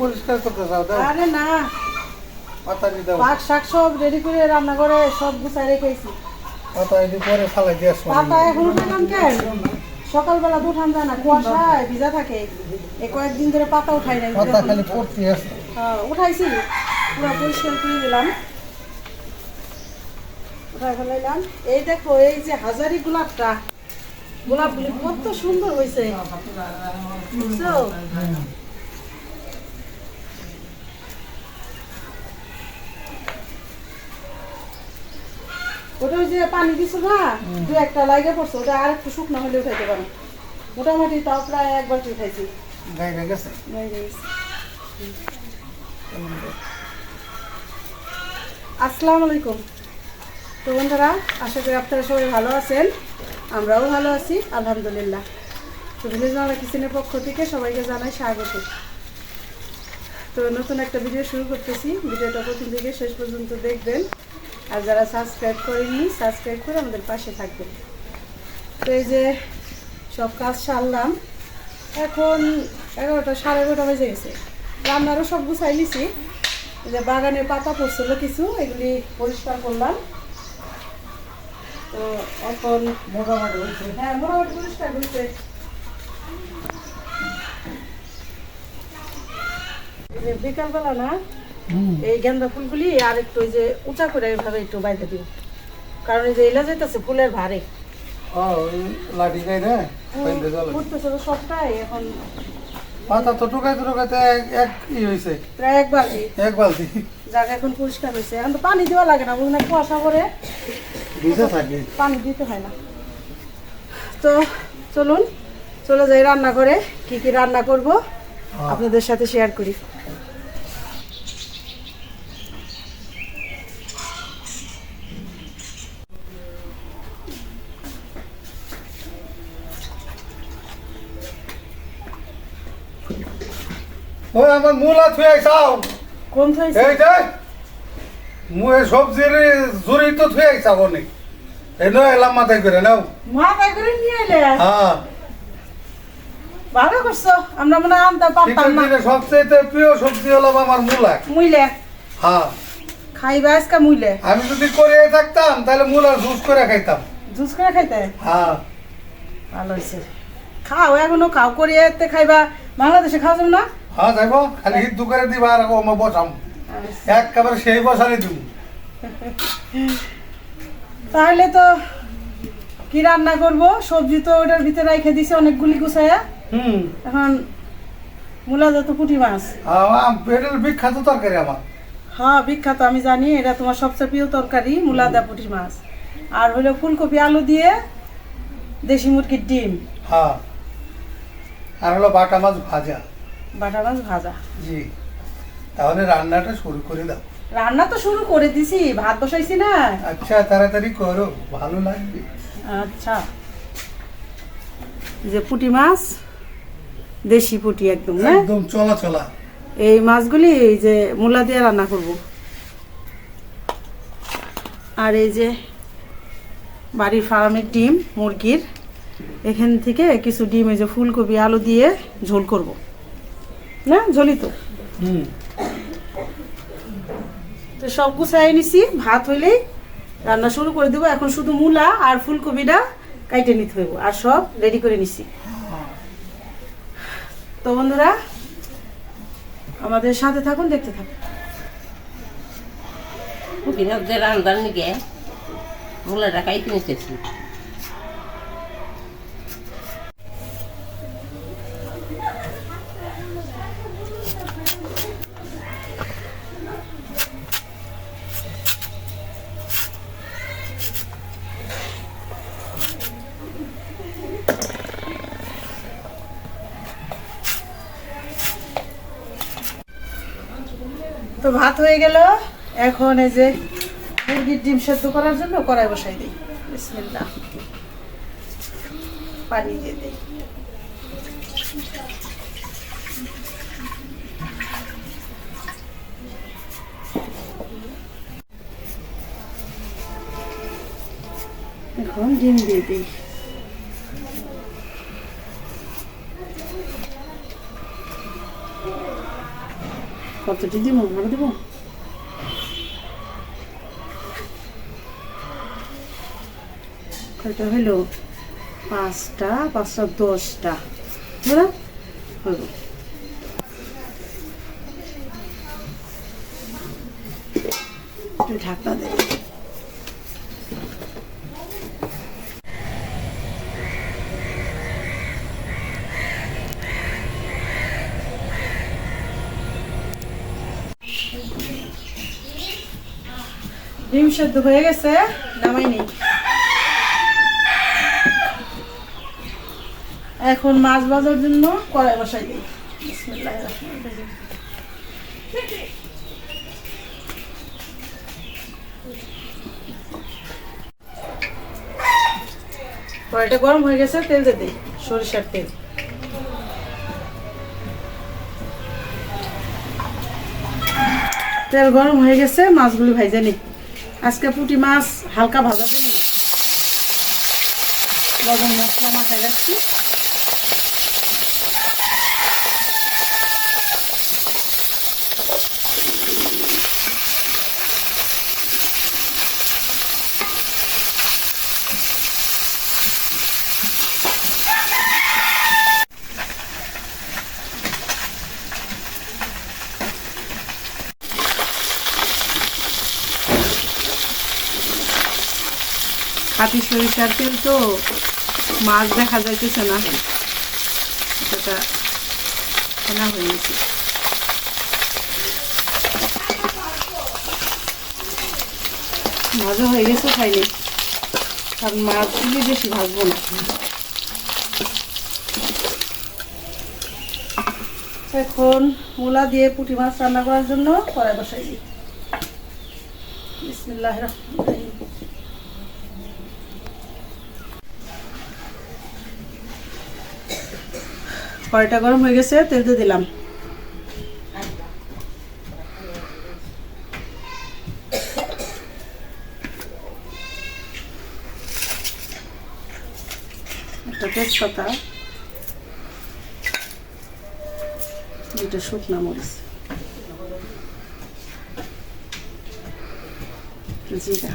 পরিষ্কার করতে দাও। আরে না। পাক শাক সব রেডি করে রান্না করে সব গুছাই রেখেছি। সকালবেলা তো যায় না কুয়াশায় ভিজা থাকে। এই কয়েকদিন ধরে পাতা উঠাই নাই পাতা খালি পড়তে আছে। হ্যাঁ, উঠাইছি। পুরো পরিষ্কার করে দিলাম। উঠাই ফেলাইলাম। এই দেখো এই যে হাজারি গোলাপটা গোলাপগুলি কত সুন্দর হয়েছে। বুঝছ? ওটা ওই যে পানি দিছো না দু একটা পড়ছে ওটা আর একটু শুকনো হলে উঠাইতে পারো। মোটামুটি তাও প্রায় একবার উঠাইছি। গাইরা গেছে? আসসালামু আলাইকুম। তো বন্ধুরা আশা করি আপনারা সবাই ভালো আছেন। আমরাও ভালো আছি, আলহামদুলিল্লাহ। তো কিচেনের পক্ষ থেকে সবাইকে জানাই স্বাগত। তো নতুন একটা ভিডিও শুরু করতেছি। ভিডিওটা প্রথম থেকে শেষ পর্যন্ত দেখবেন। আর যারা সাবস্ক্রাইব করেনি সাবস্ক্রাইব করে আমাদের পাশে থাকবেন। তো এই যে সব কাজ সারলাম। এখন এগারোটা, সাড়ে এগারোটা বেজে গেছে। রান্নারও সব গুছাই নিছি। যে বাগানের পাতা পড়ছিল কিছু, এগুলি পরিষ্কার করলাম। তো এখন মোটামুটি হয়েছে হ্যাঁ মোটামুটি পরিষ্কার হয়েছে বিকালবেলা না এই গেন্দা ফুলগুলি আর একটু ওই যে উঁচা করে এইভাবে একটু বাইরে দিব কারণ এই যে এলা যেতেছে ফুলের ভারে। এখন। পাতা তো টুকাইতে টুকাইতে এক- ই হয়েছে প্রায় এক বালতি। এক বালতি। জায়গা এখন পরিষ্কার হয়েছে এখন পানি দেওয়া লাগে না বুঝলেন কুয়াশা করে পানি দিতে হয় না। তো চলুন চলে যাই রান্না করে কি কি রান্না করব হ্যাঁ। আপনাদের সাথে শেয়ার করি। ওই আমার মূলা থুয়ে আইসাও। কোন হয়েছে এই যে মুয়ে সবজির জুড়ি তো থুয়ে আইসাব অনেক এই নয় এলাম মাথায় করে নাও। মা তাই করে নিয়ে এলে হ্যাঁ। ভালো করছ আমরা মনে আনতে পারতাম না। সবচেয়ে প্রিয় সবজি হলো আমার মূলা। মুইলে হ্যাঁ। খাইবা আজকে মুইলে আমি যদি করে থাকতাম তাহলে মূলার জুস করে খাইতাম। জুস করে খাইতে? হ্যাঁ। ভালো হয়েছে খাও এখনও খাও করিয়ে এতে খাইবা। বাংলাদেশে খাওয়া যাবে না? হ্যাঁ যাইব। খালি দুকারে দিবা আর বসাম। একেবারে সেই বসানি দিব। তাহলে তো কি রান্না করব? সবজি তো ওটার ভিতরে রেখে দিছে অনেকগুলি গুছাইয়া হুম। এখন মূলা যত পুঁটি মাছ। পেটের বিখ্যাত তরকারি আমার। হ্যাঁ বিখ্যাত আমি জানি এটা তোমার সবচেয়ে প্রিয় তরকারি মূলা দা পুঁটি মাছ। আর হলো ফুলকপি আলু দিয়ে দেশি মুরগির ডিম। হ্যাঁ। আর হলো বাটা মাছ ভাজা। বাটা মাছ ভাজা। জি। তাহলে রান্নাটা শুরু করে দাও। রান্না তো শুরু করে দিছি ভাত বসাইছি না। আচ্ছা তাড়াতাড়ি করো ভালো লাগবে। আচ্ছা। যে পুঁটি মাছ দেশি পুঁটি একদম না? একদম চলা চলা। এই মাছগুলি এই যে মূলা দিয়ে রান্না করব। আর এই যে বাড়ির ফার্মের ডিম মুরগির এখান থেকে কিছু ডিম এই যে ফুলকপি আলু দিয়ে ঝোল করব। না? ঝোলই তো। হুম। তো সব গুছাই নিছি, ভাত হইলেই রান্না শুরু করে দেবো। এখন শুধু মূলা আর ফুলকপিটা কাইটে নিতে হইব, আর সব রেডি করে নিছি। তো বন্ধুরা, আমাদের সাথে থাকুন, দেখতে থাকুন। পুদিনাদের রান্ধার নিকে মূলাটা কাইতে নিতেছি তো ভাত হয়ে গেল এখন এই যে মুরগির ডিম সেদ্ধ করার জন্য কড়াই বসাই দিই। বিসমিল্লাহ। পানি দিয়ে দিই। এখন ডিম দিয়ে দিই। কতটি দিব ভালো দিব? কয়টা হইল পাঁচটা পাঁচটা দশটা। একটু ঢাকনা দেবে ডিম সেদ্ধ হয়ে গেছে নামাই নেই এখন মাছ ভাজার জন্য কড়াই বসাই দিই। কড়াইটা গরম হয়ে গেছে, তেল দিয়ে দিই, সরিষার তেল। তেল গরম হয়ে গেছে, মাছগুলি ভাইজে নি আজকে পুঁটি মাছ হালকা ভাজা দেবো লবণ মশলা মাথায় রাখছি। খাটি সরিষার তেল তো মাছ দেখা যাইতেছে না। কেনা হয়ে গেছে। ভাজা হয়ে গেছে খাইলে। কারণ মাছগুলি বেশি ভাজবো না। এখন মূলা দিয়ে পুঁটি মাছ রান্না করার জন্য কড়াই বসাই দিই বিসমিল্লাহ রহমান কড়াইটা গরম হয়ে গেছে তেল দিয়ে দিলাম। একটা তেজপাতা দুটো শুকনা মরিচ জিরা।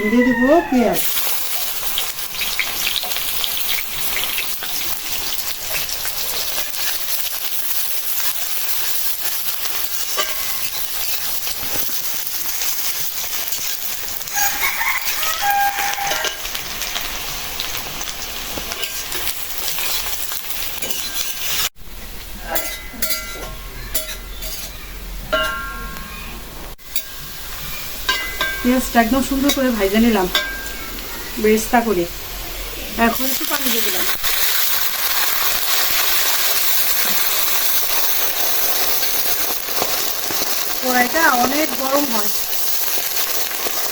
এখন দিয়ে দিব পেঁয়াজ। পেঁয়াজটা একদম সুন্দর করে ভাইজে নিলাম। বেরেস্তা করে। এখন একটু পানি দিয়ে দিলাম। কড়াইটা অনেক গরম হয়।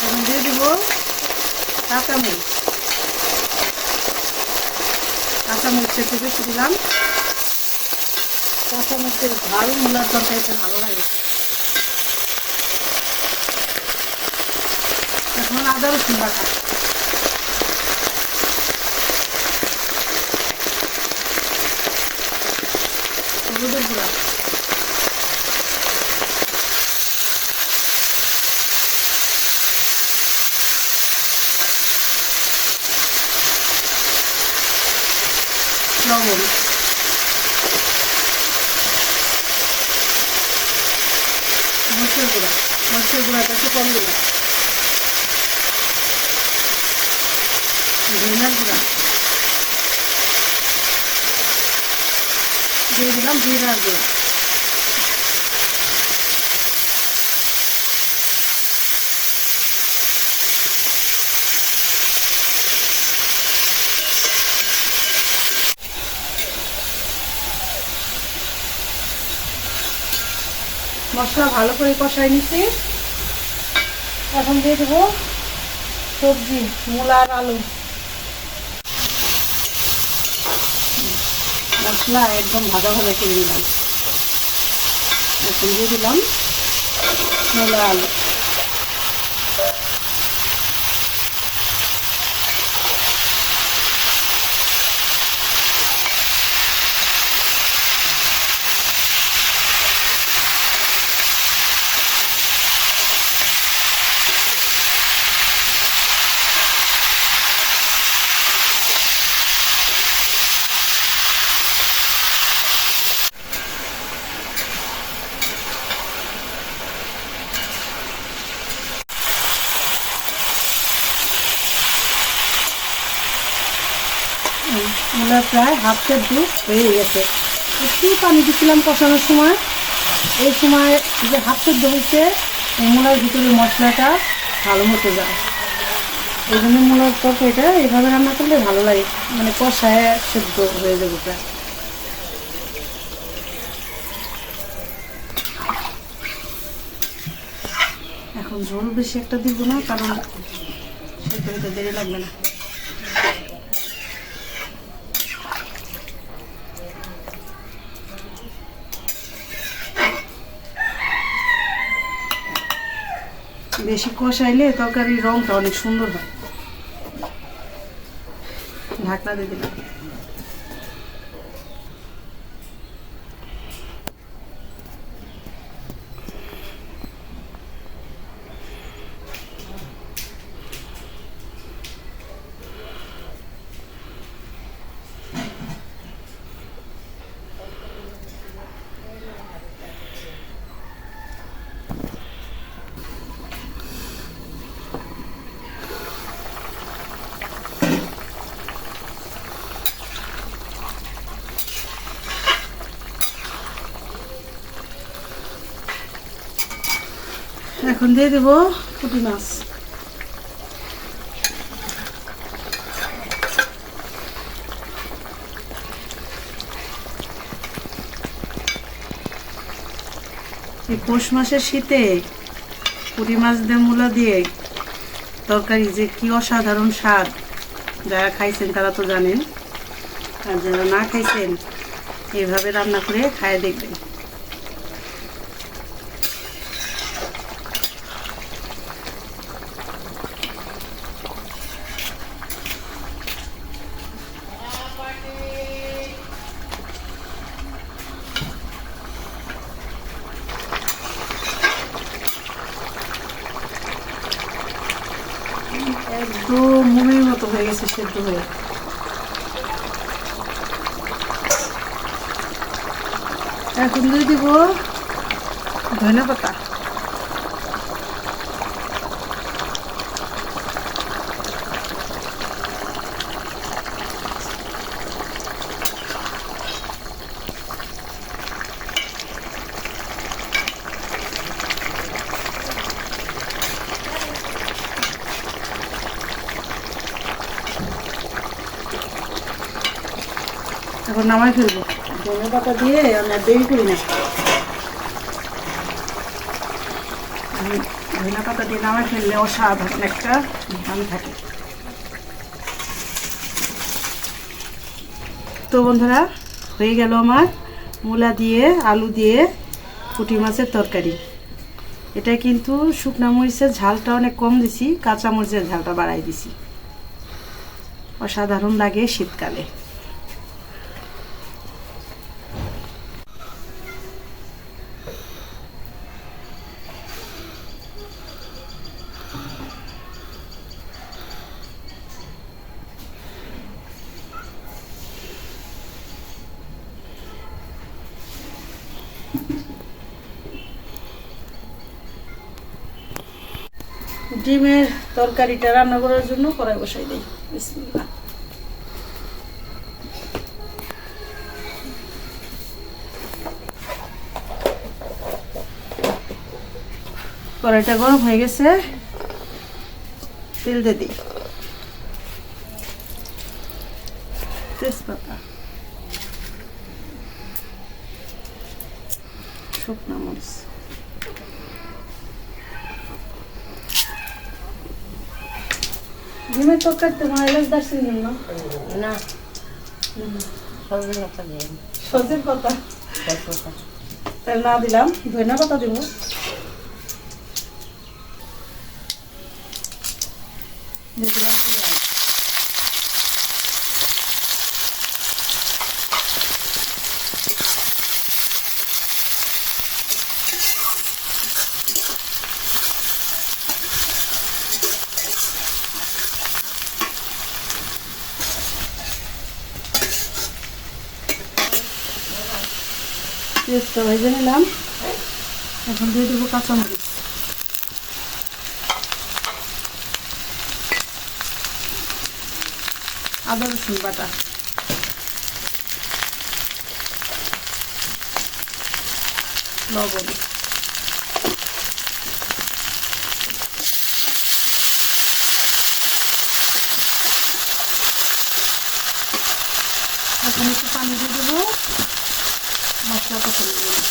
এখন দিয়ে দিব কাঁচামরিচ। কাঁচামরিচের বেশি দিলাম। কাঁচামরিচের ঝাল মূলার তরকারিতে ভালো লাগে। এখন আদা রসুন বাটা হলুদের গুঁড়া লবণ মরিচের গুঁড়া মরিচের গুঁড়াটা একটু কম দিলাম ধনিয়ার গুঁড়া দিয়ে দিলাম জিরার গুঁড়া মশলা ভালো করে কষাই নিচ্ছি। এখন দিয়ে দেবো সবজি, মূলা আর আলু। মশলা একদম ভাজা ভাজা করে দিলাম। এখন দিয়ে দিলাম মূলা আলু মূলা প্রায় হাফ দুধ হয়ে গেছে। একটু পানি দিচ্ছিলাম কষানোর সময়। এই সময় যে হাফ সেদ্ধ হয়েছে মূলার ভিতরে মশলাটা ভালো মতো যায়। এই জন্য মূলার তরকারিটা এভাবে রান্না করলে ভালো লাগে। মানে কষায় সেদ্ধ হয়ে যাবে প্রায়। এখন ঝোল বেশি একটা দিব না, কারণ সেদ্ধ হতে দেরি লাগবে না। বেশি কষাইলে তরকারির রংটা অনেক সুন্দর হয়। ঢাকনা দিয়ে দিলাম। এখন দিয়ে দেবো পুঁটি মাছ। এই পৌষ মাসের শীতে পুঁটি মাছ দিয়ে মূলা দিয়ে তরকারি যে কি অসাধারণ স্বাদ। যারা খাইছেন তারা তো জানেন, আর যারা না খাইছেন এইভাবে রান্না করে খায় দেখবেন। একদম মুড়ির মতো হয়ে গেছে সেদ্ধ হয়ে এখন দিয়ে দিব ধনে পাতা এখন নামাই ফেলব। ধনে পাতা দিয়ে আমি আর দেরি করি না। ধনে পাতা দিয়ে নামাই ফেললে অসাধারণ একটা ধান থাকে। তো বন্ধুরা, হয়ে গেল আমার মূলা দিয়ে, আলু দিয়ে পুঁটি মাছের তরকারি। এটা কিন্তু শুকনা মরিচের ঝালটা অনেক কম দিছি, কাঁচা মরিচের ঝালটা বাড়াই দিছি। অসাধারণ লাগে শীতকালে। ডিমের তরকারিটা রান্না করার জন্য কড়াই বসাই দিই। কড়াইটা গরম হয়ে গেছে। তেল দিয়ে দিই। sokakta mahalle dersin mi lan? Ne? Sözün kata diyeyim. Sözün kata. Sözün kata. তাহলে না দিলাম ধনে পাতা দিব দিলাম পেঁয়াজটা ভেজে নিলাম। এখন দিয়ে দেবো কাঁচামরিচ। আদা রসুন বাটা। লবণ। এখন একটু পানি দিয়ে দেবো। মশলা কষানো দেবো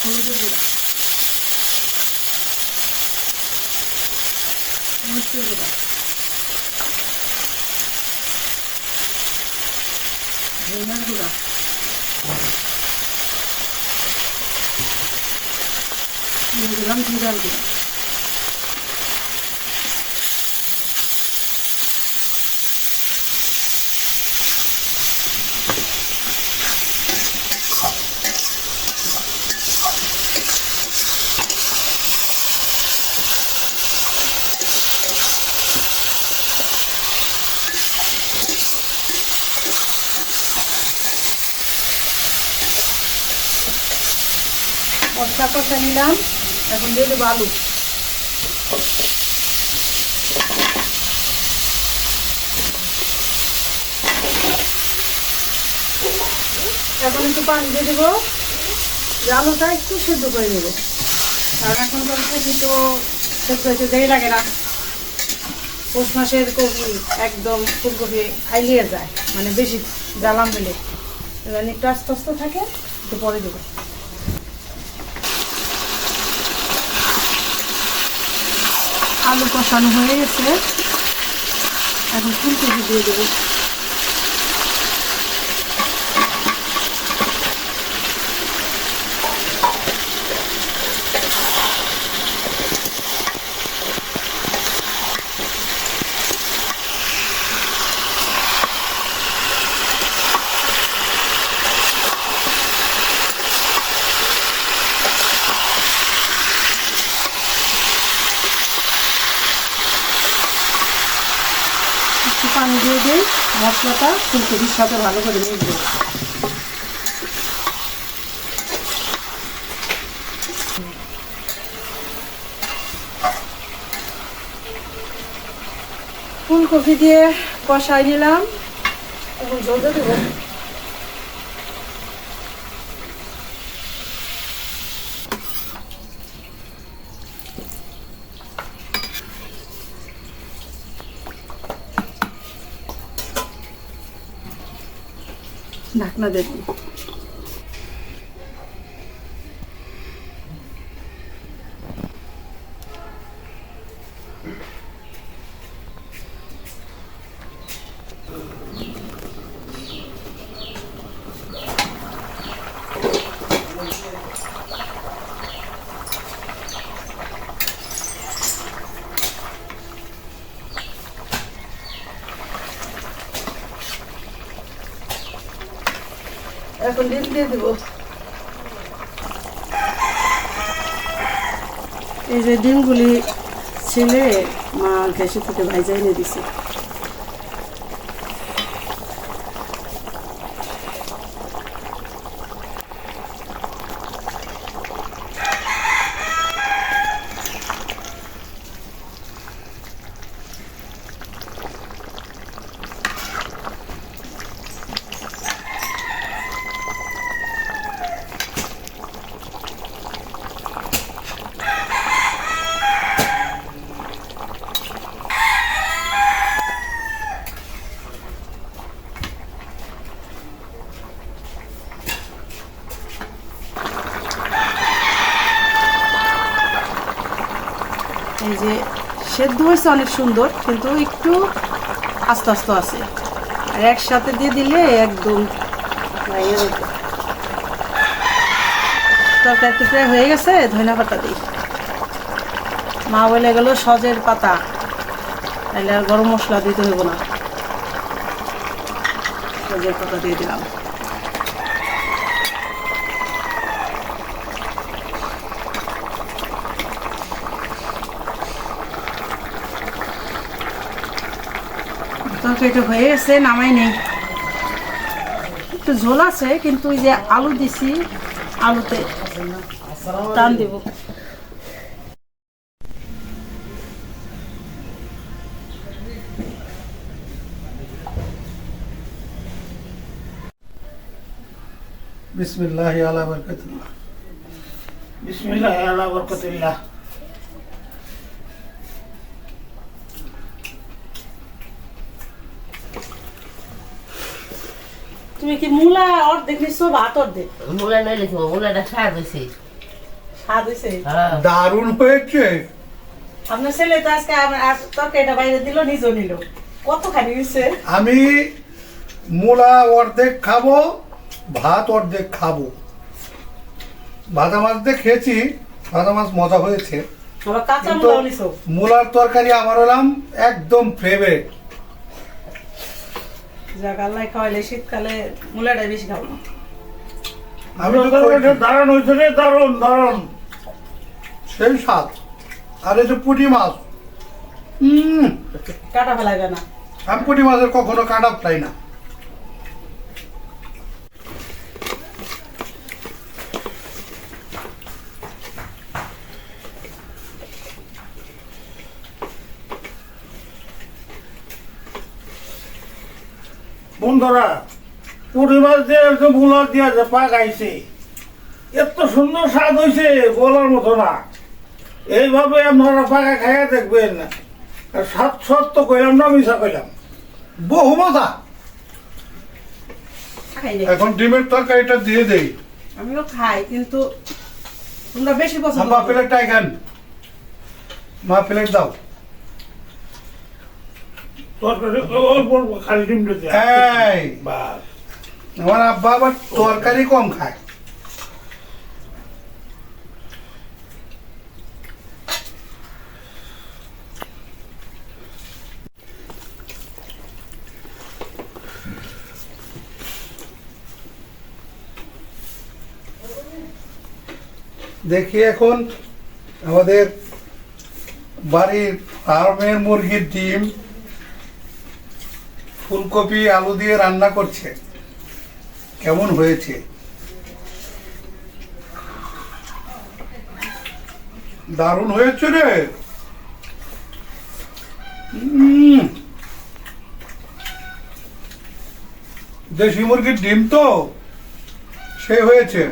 হলুদের গুঁড়া মরিচের গুঁড়া ধনিয়ার গুঁড়া দিয়ে দিলাম জিরার গুঁড়া কষা নিলাম, এখন দিয়ে দেবো আলু। এখন একটু পানি দিয়ে দেবো। আলুটা একটু সেদ্ধ করে নেব। কারণ এখন কলকাতি তো সেদ্ধ হয়েছে দেরি লাগে না। পৌষ মাসের কপি একদম ফুলকপি খাইলিয়ে যায় মানে বেশি জ্বালাম দিলে। একটু আস্তে আস্তে থাকে, একটু পরে দেবো। আলু কষানো হয়ে গেছে। এখন ফুলকপি দিয়ে দেবো একটু পানি দিয়ে দিই মশলাটা ফুলকপির সাথে ভালো করে মিশবে ফুলকপি দিয়ে কষাই নিলাম। এখন জল দেবো। ঢাকনা দেবো এখন ডিম দিয়ে দিব। এই যে ডিমগুলি ছেলে মা গ্যাসে থেকে ভাইজা এনে দিছে এই যে সেদ্ধ হয়েছে অনেক সুন্দর, কিন্তু একটু আস্তে আস্তে আছে। আর একসাথে দিয়ে দিলে একদম। তরকারিটা প্রায় হয়ে গেছে ধনিয়া পাতা দিই। মা বলে গেল, সজের পাতা। তাহলে আর গরম মশলা দিতে হইব না। সজের পাতা দিয়ে দিলাম। তরকারিটা হয়ে গেছে নামাই নেই। একটু ঝোল আছে কিন্তু ওই যে আলু দিছি আলুতে টান দিব। বিসমিল্লাহ আলা বরকাতুল্লাহ। বিসমিল্লাহ আল্লাহ বরকতুল্লাহ। তুমি কি মূলা অর্ধেক নিচ্ছো ভাত অর্ধেক? মূলা নই লিখব মূলাটা স্বাদ হয়েছে স্বাদ হয়েছে হ্যাঁ। দারুণ হয়েছে। আপনার ছেলে তো আজকে আর তরকারিটা বাইরে দিল নিজেও নিল। কতখানি হয়েছে আমি মূলা অর্ধেক খাব ভাত অর্ধেক খাব। ভাজা মাছ দিয়ে খেয়েছি ভাজা মাছ মজা হয়েছে। নিছো? মূলার তরকারি আমার হলাম একদম ফেভারিট যাক আল্লাহ খাওয়াইলে শীতকালে মূলাটাই বেশি খাব। আমি দারুণ হয়েছে রে দারুণ দারুণ। সেই স্বাদ। আর এই যে পুঁটি মাছ। হুম ফেলা যায় না। আমি পুঁটি মাছের কখনো কাটা ফেলাই না। বন্ধুরা পুরি মাছ দিয়ে একদম মূলা দিয়ে যে পাকাইছে এত সুন্দর স্বাদ হয়েছে বলার মতো না। এইভাবে আপনারা পাকা খাইয়া দেখবেন স্বাদ সত্য কইলাম না মিশা কইলাম। বহু মজা। খাই এখন ডিমের তরকারিটা দিয়ে দেই। আমিও খাই কিন্তু তোমরা বেশি পছন্দ মা। প্লেটটা এখান মা প্লেট দাও তরকারি অল্প অল্প খালি ডিম দিতে এই বাস আমার আব্বা আবার তরকারি কম খায়। দেখি এখন আমাদের বাড়ির ফার্মের মুরগির ডিম ফুলকপি, আলু দিয়ে রান্না করছে। কেমন হয়েছে? দারুণ হয়েছে রে। দেশি মুরগির ডিম তো, সে হয়েছে।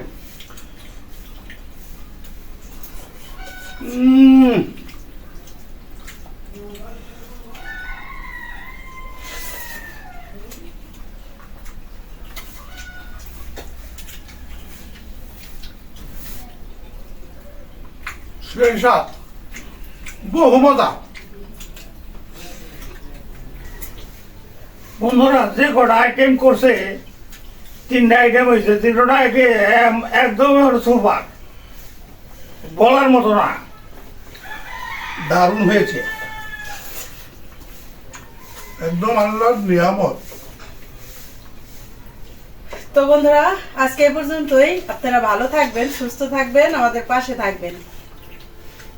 সেই স্বাদ বন্ধুরা যে কটা আইটেম করছে তিনটা আইটেম হয়েছে তিনটা আইটেম একদম সুপার বলার মতো না দারুণ হয়েছে একদম আল্লাহর নিয়ামত তো বন্ধুরা, আজকে এই পর্যন্তই। আপনারা ভালো থাকবেন, সুস্থ থাকবেন, আমাদের পাশে থাকবেন।